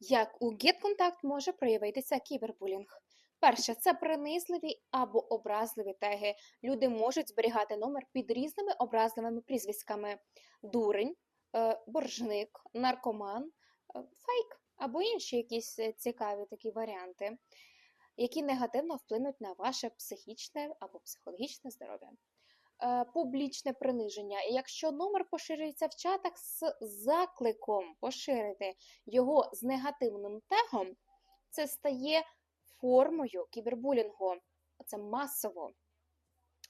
Як у GetContact може проявитися кібербулінг? Перше, це принизливі або образливі теги. Люди можуть зберігати номер під різними образливими прізвиськами: дурень, е, боржник, наркоман, е, фейк або інші якісь е, цікаві такі варіанти, які негативно вплинуть на ваше психічне або психологічне здоров'я. Е, Публічне приниження. І Якщо номер поширюється в чатах з закликом поширити його з негативним тегом, це стає формою кібербулінгу. Це масово.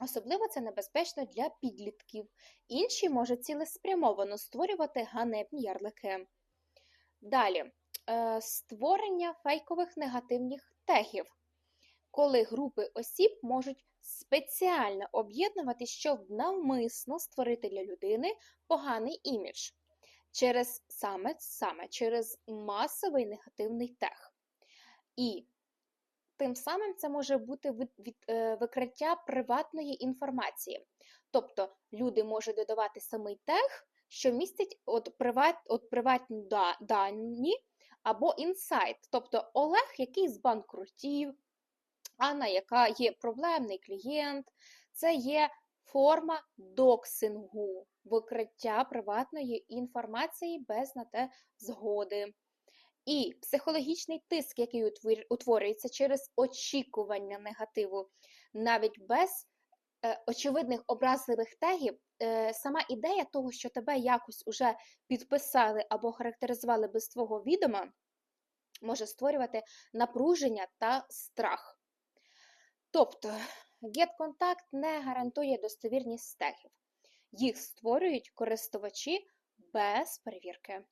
Особливо це небезпечно для підлітків. Інші можуть цілеспрямовано створювати ганебні ярлики. Далі, е, створення фейкових негативних тегів, коли групи осіб можуть спеціально об'єднуватись, щоб навмисно створити для людини поганий імідж через саме, саме через масовий негативний тег. І тим самим це може бути від, від, е, викриття приватної інформації. Тобто люди можуть додавати самий тег, що містить от, приват, от приватні да, дані або інсайт. Тобто Олег, який збанкрутів, Анна, яка є проблемний клієнт, це є форма доксингу, викриття приватної інформації без на те згоди. І психологічний тиск, який утворюється через очікування негативу, навіть без е, очевидних образливих тегів, е, сама ідея того, що тебе якось уже підписали або характеризували без твого відома, може створювати напруження та страх. Тобто, GetContact не гарантує достовірність стегів. Їх створюють користувачі без перевірки.